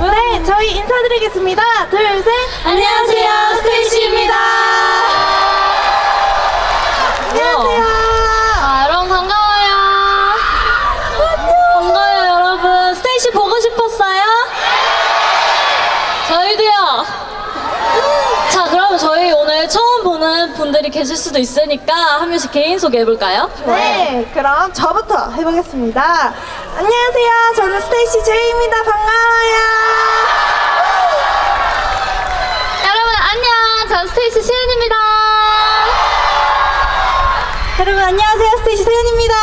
네, 저희 인사드리겠습니다. 둘, 셋. 안녕하세요 계실 수도 있으니까 한 명씩 개인 소개 해볼까요? 네, 그럼 저부터 해보겠습니다. 안녕하세요. 저는 스테이시 제이입니다. 반가워요. 여러분 안녕. 전 스테이시 시은입니다. 여러분 안녕하세요. 스테이시 세연입니다.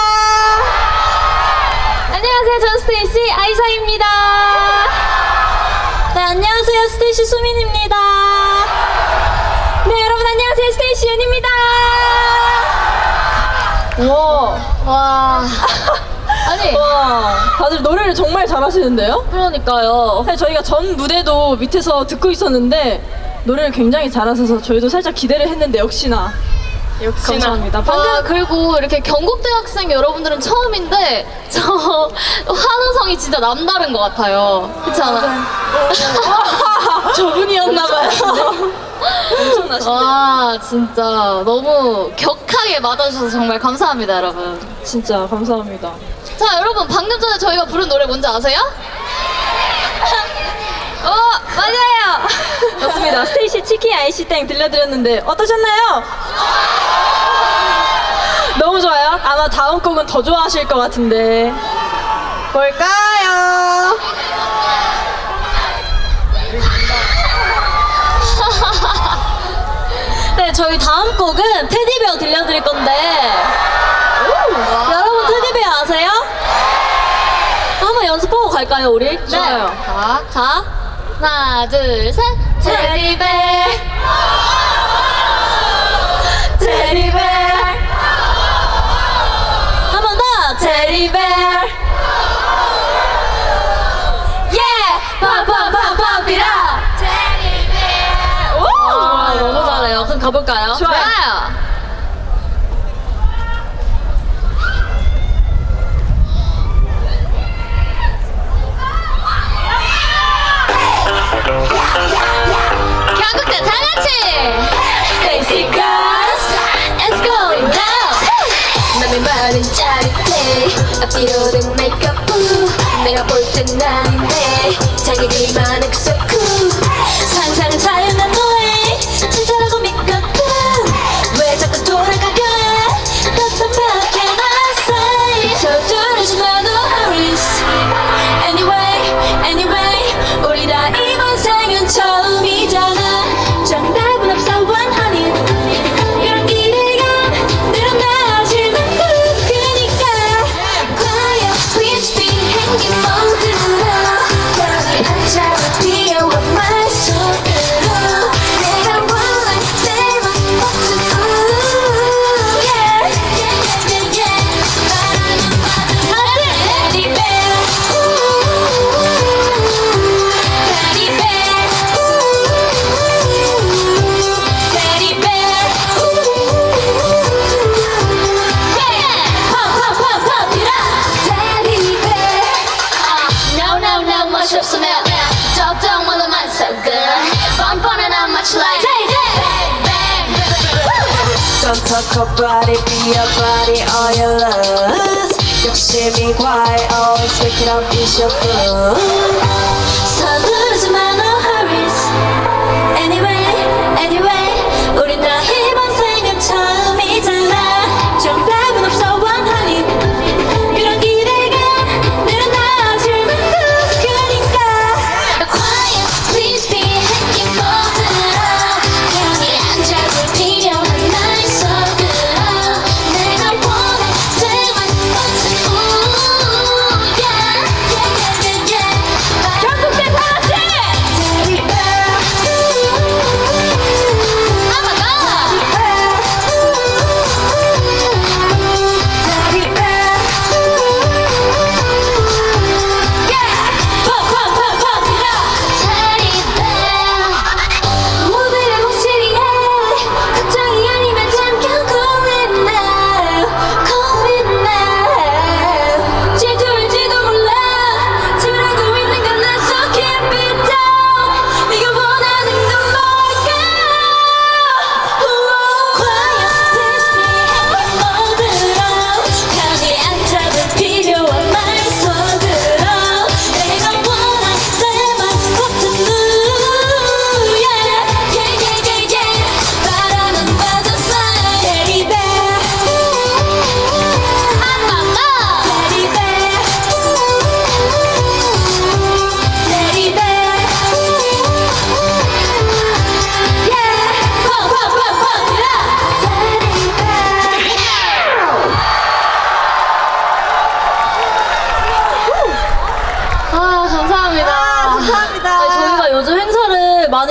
안녕하세요. 전 스테이시 아이샤입니다. 다들 노래를 정말 잘하시는데요? 그러니까요. 사실 저희가 전 무대도 밑에서 듣고 있었는데 노래를 굉장히 잘하셔서 저희도 살짝 기대를 했는데 역시나 역시나 감사합니다. 방금 방금 그리고 이렇게 경북대 학생 여러분들은 처음인데 저 환호성이 진짜 남다른 것 같아요. 그렇지 않아요? 저분이었나봐요. 엄청나시네. 와 진짜 너무 격하게 맞아주셔서 정말 감사합니다 여러분. 진짜 감사합니다. 자 여러분 방금 전에 저희가 부른 노래 뭔지 아세요? 어 맞아요. 맞습니다. 스테이시 치킨 아이시땡 들려드렸는데 어떠셨나요? 너무 좋아요. 아마 다음 곡은 더 좋아하실 것 같은데. 뭘까요? 네 저희 다음 곡은 테디베어 들려드릴 건데 갈까요 우리? 좋아요. 네. 자, 자 하나 둘셋 테디베어 테디베어 한번더 테디베어 예 팜팜팜팜피라 와 너무 잘해요 그럼 가볼까요? 좋아요. Stacy girls, it's going down. 남의 마음은 짜릿해. 앞뒤로는 메이크업 부. 내가 볼땐 아닌데. 자기들만은 so cool.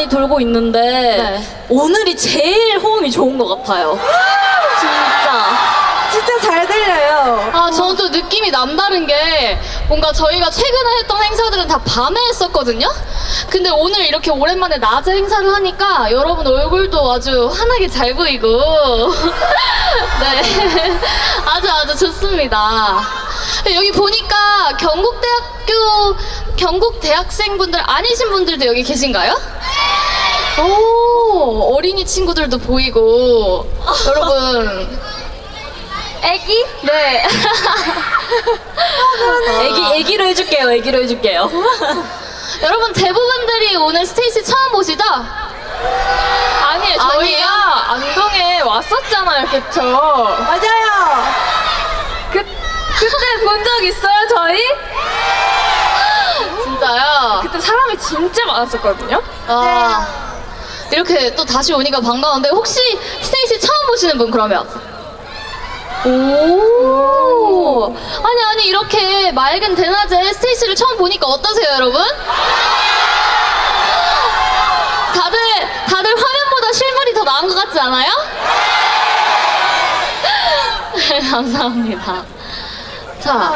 많이 돌고 있는데 오늘이 제일 호응이 좋은 것 같아요. 진짜. 진짜 잘 들려요. 아, 저는 또 느낌이 남다른 게 뭔가 저희가 최근에 했던 행사들은 다 밤에 했었거든요? 근데 오늘 이렇게 오랜만에 낮에 행사를 하니까 여러분 얼굴도 아주 환하게 잘 보이고 네 아주 아주 좋습니다 여기 보니까 경북대학교 경북대학생분들 아니신 분들도 여기 계신가요? 오 어린이 친구들도 보이고 여러분 애기? 네. 애기 애기로 해줄게요. 애기로 해줄게요. 여러분 대부분들이 오늘 스테이시 처음 보시죠? 아니 저희가 안동에 왔었잖아요, 그쵸? 맞아요. 그 그때 본 적 있어요, 저희? 진짜요? 그때 사람이 진짜 많았었거든요. 아, 이렇게 또 다시 오니까 반가운데 혹시 스테이시 처음 보시는 분 그러면? 오 아니 아니 이렇게 맑은 대낮에 스테이시를 처음 보니까 어떠세요 여러분? 다들 다들 화면보다 실물이 더 나은 것 같지 않아요? 네, 감사합니다. 자.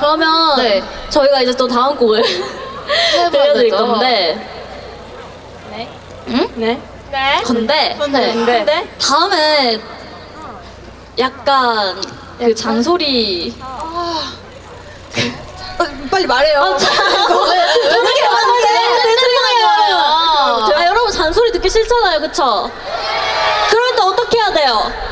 그러면 네. 저희가 이제 또 다음 곡을 들려드릴 되죠. 건데 응? 네. 네. 건데 네. 네. 다음에 약간 그 잔소리 어, 빨리 말해요. 아, 어떻게 네, 죄송해요. 거예요. 아 여러분 잔소리 듣기 싫잖아요, 그쵸? 그럴 때 어떻게 해야 돼요?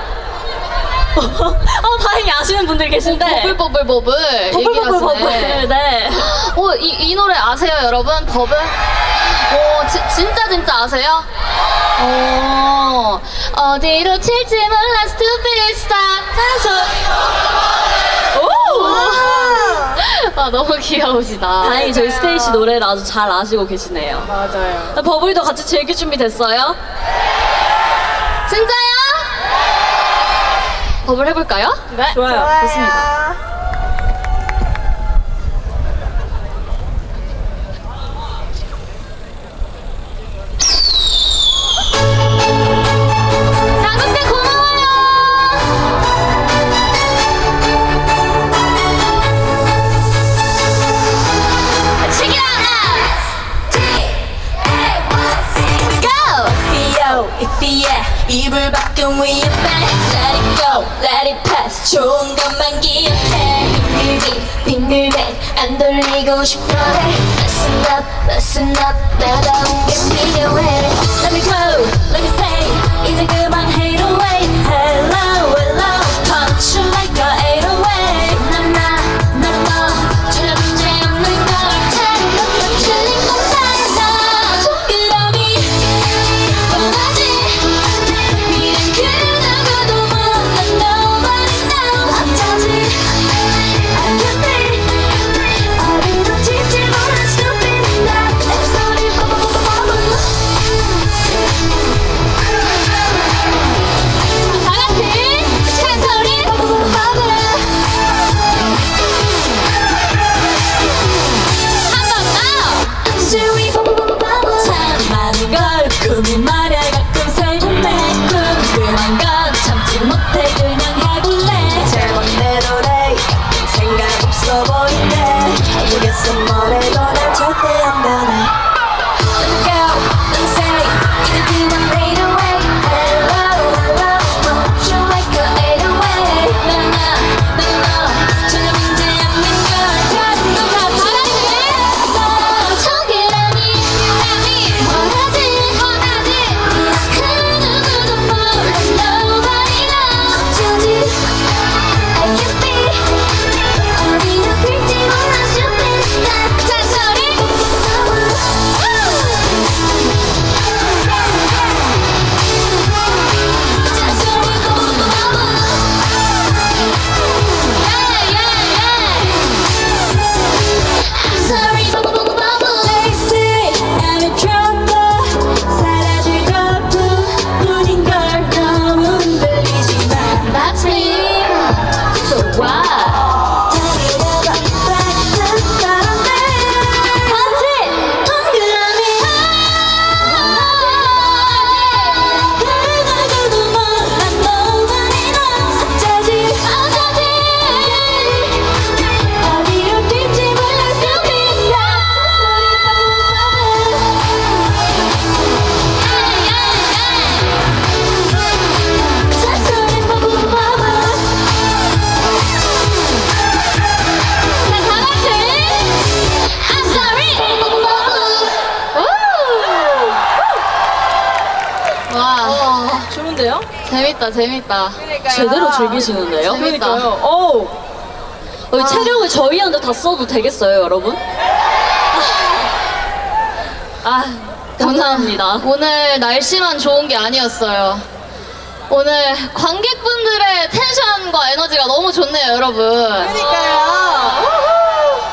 어 다행히. 아시는 분들이 계신데 버블 버블 버블 버블 버블 얘기하시네. 버블 네. 어, 이, 이 노래 아세요, 여러분? 버블? 오, 지, 진짜 진짜 아세요? 오, 어디로 튈지 몰라, stupid star. 오! 아, 너무 귀여우시다. 다행히 저희 스테이시 노래를 아주 잘 아시고 계시네요. 맞아요. 버블도 같이 즐길 준비 됐어요? 진짜 요? 버블 해볼까요? 네. 좋아요. 좋습니다. 장국대 고마워요. Check it out. Go. Yo, if yeah, 이불 밖은 위에 go, let it pass 좋은 것만 기억해 빙글빙 빙글뱅 안 돌리고 싶어해 Listen up, listen up 나다운 게 필요해 Let me go, let me say 이제 그만 hate away Hello, hello Punch you like a 재밌다, 재밌다. 제대로 즐기시는데요? 재밌다. 그러니까요. 어우. 어, 체력을 저희한테 다 써도 되겠어요, 여러분? 아, 감사합니다. 오늘 날씨만 좋은 게 아니었어요. 오늘 관객분들의 텐션과 에너지가 너무 좋네요, 여러분. 그러니까요.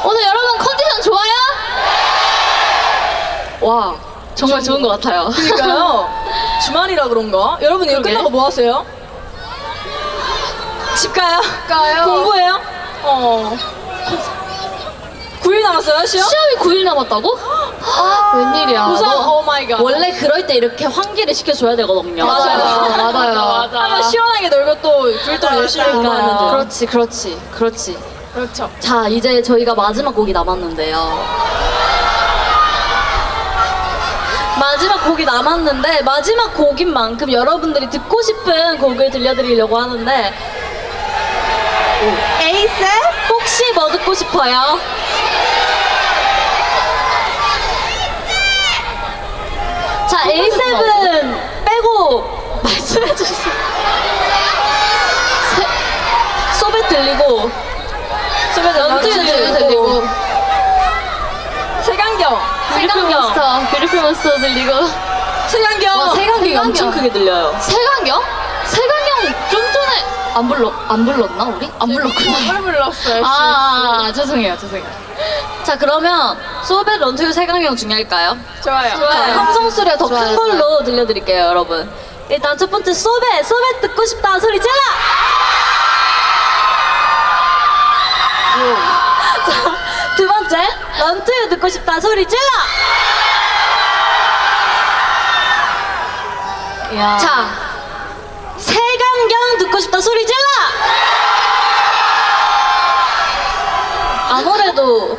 오늘 여러분 컨디션 좋아요? 와, 정말 좋은 것 같아요. 그러니까요. 주말이라 그런가? 여러분 이거 그러게. 끝나고 뭐 하세요? 집 가요? 가요. 공부해요? 어. 9일 남았어요, 시험? 시험이 9일 남았다고? 웬일이야. 고삼, 너- 오 마이 갓. 원래 그럴 때 이렇게 환기를 시켜줘야 되거든요. 맞아요, 맞아요. 한번 시원하게 놀고 또 9일 동안 열심히 공부하면 돼요. 그렇지, 그렇지, 그렇지. 그렇죠. 자, 이제 저희가 마지막 곡이 남았는데요. 마지막 곡이 남았는데 마지막 곡인 만큼 여러분들이 듣고 싶은 곡을 들려드리려고 하는데 에이스? 혹시 뭐 듣고 싶어요? 자, A7 빼고 말씀해. 소베 들려? 들리고 소배들 런투유 런투유 들리고 세강경 세강경 뷰티풀 몬스터 들리고. 세강경 와 세강경이 엄청 크게 들려요 세강경? 세강경 좀 전에 안 불러 안 불렀나 우리? 안 불렀구나. 뭘 불렀어요 아, 아, 아, 죄송해요, 죄송해요. 자 그러면 소벳 런투유 세강경 중요할까요? 좋아요 함성 소리가 더큰 좋아요, 걸로 들려드릴게요 여러분 일단 첫 번째 소벳 소벳 듣고 싶다 소리 질러 자, 두 번째 런투유 듣고 싶다 소리 질러 야. 자 세강경 듣고 싶다 소리 질러 아무래도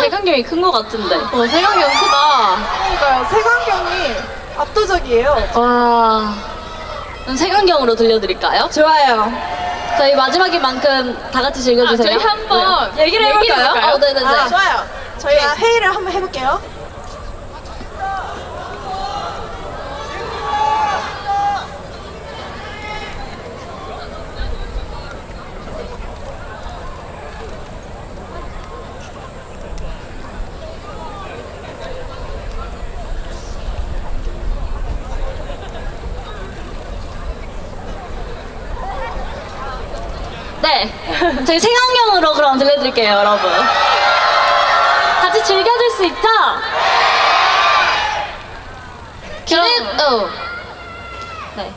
세강경이 큰 것 같은데 어, 세강경 크다. 그러니까요 세강경이 압도적이에요 와 그럼 세강경으로 들려드릴까요? 좋아요 저희 마지막인 만큼 다 같이 즐겨주세요. 저희 한번 얘기를 해볼까요? 어, 네네네. 아, 좋아요 저희가 회의를 한번 해볼게요 네. 저희 생환경으로 그럼 들려드릴게요, 여러분. 같이 즐겨줄 수 있죠? 기대, 어. 네.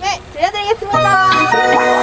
네 들려드리겠습니다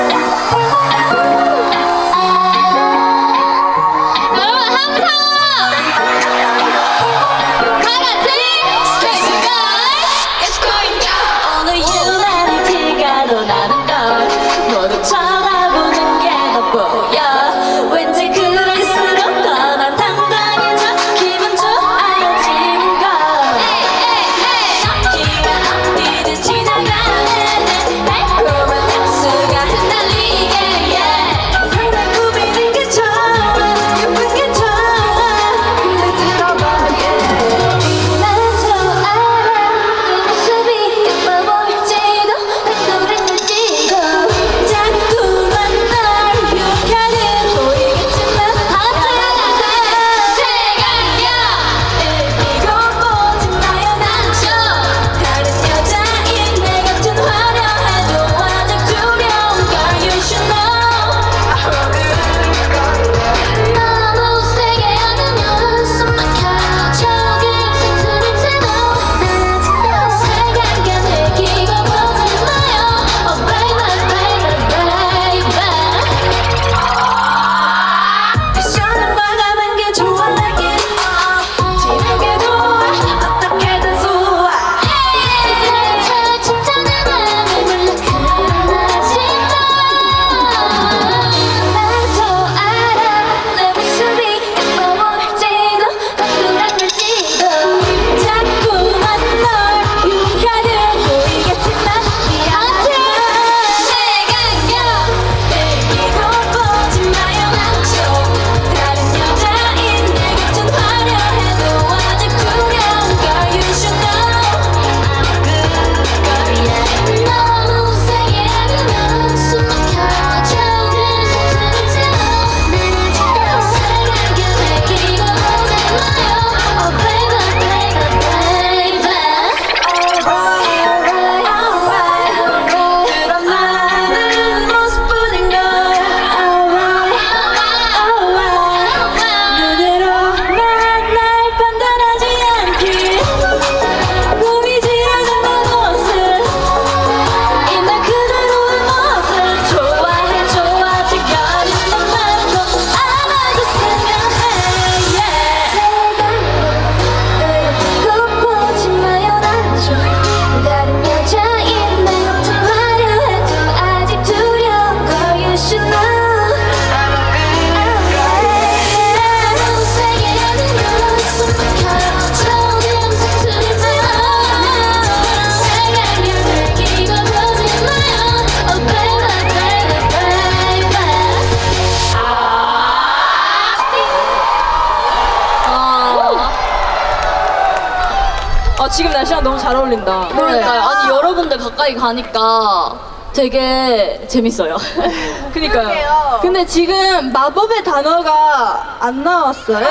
가까이 가니까 되게 재밌어요. 그니까요. 그러게요. 근데 지금 마법의 단어가 안 나왔어요. 우리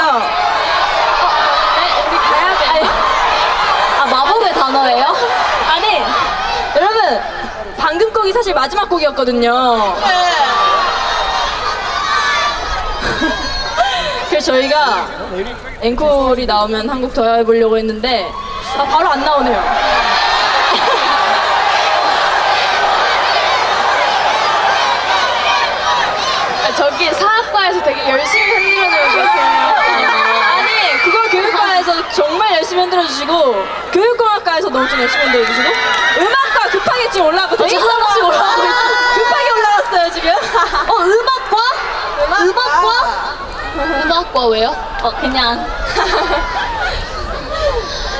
가야 돼. 아, 마법의 단어예요? 아니, 여러분, 방금 곡이 사실 마지막 곡이었거든요. 그래서 저희가 앵콜이 나오면 한 곡 더 해보려고 했는데, 아, 바로 안 나오네요. 아, 저기 사학과에서 되게 열심히 흔들어주고 계세요. 아니, 그걸 교육과에서 정말 열심히 흔들어주시고, 교육공학과에서도 엄청 열심히 흔들어주시고, 음악과 급하게 지금 올라가고, 지금 데이터가 하나씩 올라가고 있어요. 급하게 올라갔어요, 지금. 어, 음악과? 음악과? 음악과 왜요? 어, 그냥.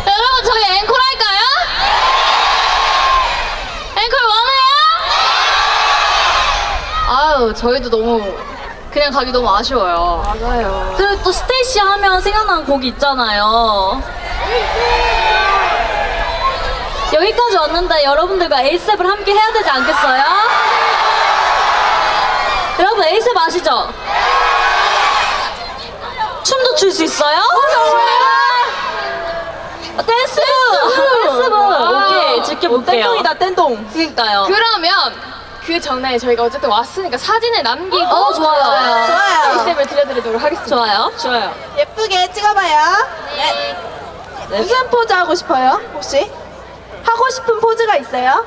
여러분 저희 앵콜 할까요? 앵콜 원해요? 아유 저희도 너무 그냥 가기 너무 아쉬워요. 맞아요. 그리고 또 스테이시 하면 생각나는 곡이 있잖아요. 여기까지 왔는데 여러분들과 에이셉을 함께 해야 되지 않겠어요? 여러분 에이셉 아시죠? 춤도 출 수 있어요? 어, 댄스! 댄스! 오케이, 지켜볼게요. 땡동이다, 땡동. 그러니까요. 그러면 그 전에 저희가 어쨌든 왔으니까 사진을 남기고 어, 좋아요. 좋아요. 에이셉을 들려드리도록 하겠습니다. 좋아요. 좋아요. 예쁘게 찍어봐요. 네. 무슨 포즈 하고 싶어요? 혹시? 하고 싶은 포즈가 있어요?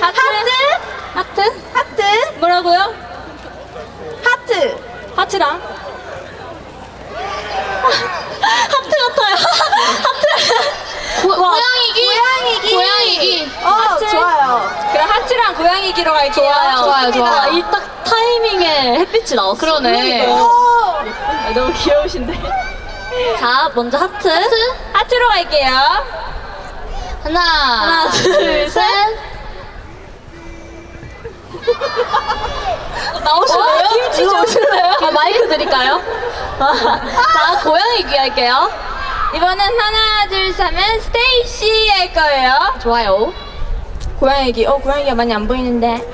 하트? 하트? 하트? 뭐라고요? 하트! 하트랑? 하트 같아요. 하트. 고, 와. 고양이기? 고양이기! 고양이기. 어, 하트? 좋아요. 그럼 하트랑 고양이기로 갈게요. 좋아요. 좋아요, 좋아요. 아, 이딱 타이밍에 햇빛이 나왔어. 그러네. 오! 아, 너무 귀여우신데. 자, 먼저 하트. 하트 로 갈게요. 하나, 하나, 둘, 셋. 나오실래요? 어, 김치 일로 오실래요? 아, 마이크 드릴까요? 자, 고양이 귀 할게요. 이번엔 하나, 둘, 셋은 스테이시 할 거예요. 좋아요. 고양이기. 어, 고양이가 많이 안 보이는데.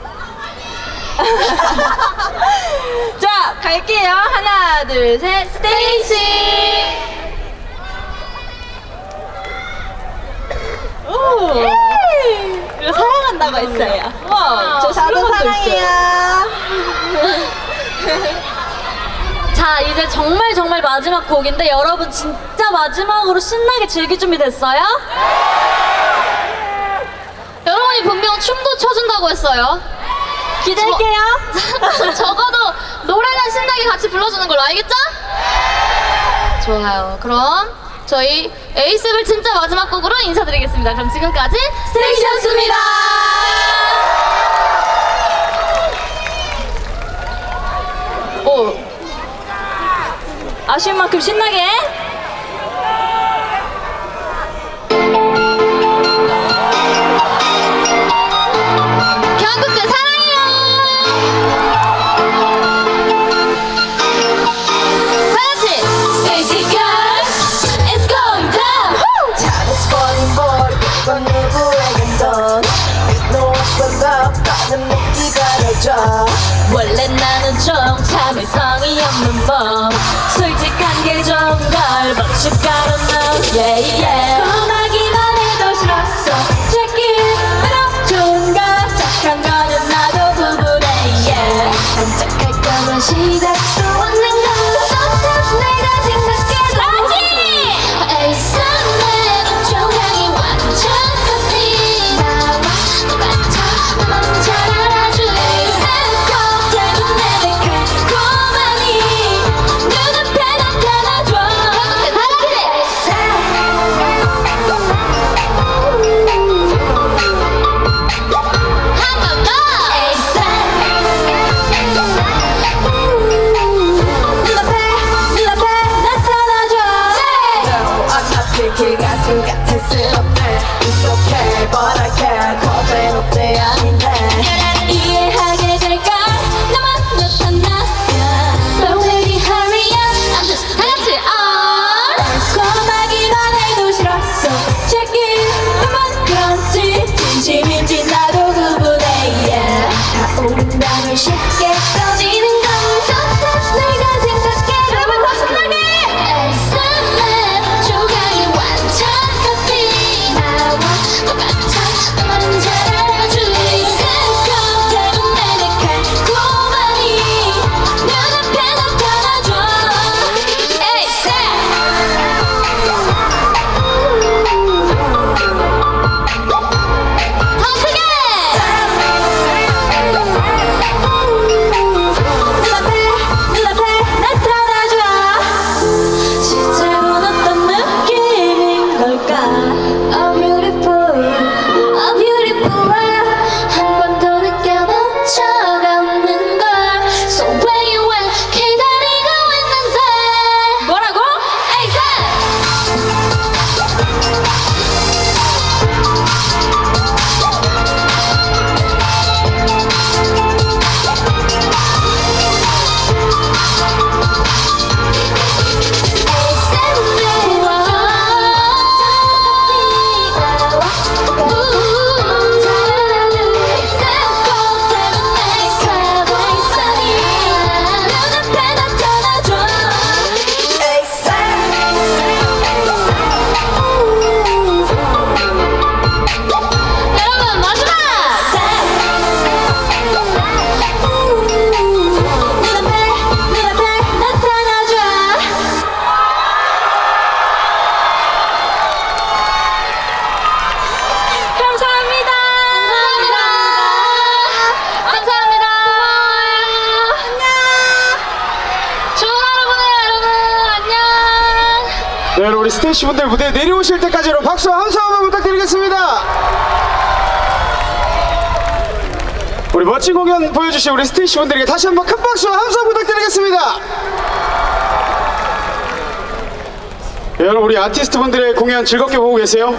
자, 갈게요. 하나, 둘, 셋. 스테이시. 오. 그리고 사랑한다고 했어요. 와, 저 저도. 사랑해요. 자, 이제 정말 정말 마지막 곡인데 여러분 진짜 마지막으로 신나게 즐길 준비 됐어요? 여러분이 분명 춤도 춰준다고 했어요. 기대할게요. 적어도 노래는 신나게 같이 불러주는 걸로 알겠죠? 좋아요. 그럼 저희 에이셉을 진짜 마지막 곡으로 인사드리겠습니다. 그럼 지금까지 스테이시였습니다. 오. 아쉬운 만큼 신나게. 가려져 원래 나는 좀 참을성이 없는 법. 솔직한 게 좋은 걸 버추가로 know yeah yeah. 고마기만 해도 싫었어. 제끼로 좋은 거 착한 거는 나도 부부래 yeah. 반짝할 거면 시작도 없는 멋진 공연 보여주신 우리 스테이시 분들에게 다시 한번 큰 박수 함수 부탁드리겠습니다. 네, 여러분 우리 아티스트 분들의 공연 즐겁게 보고 계세요?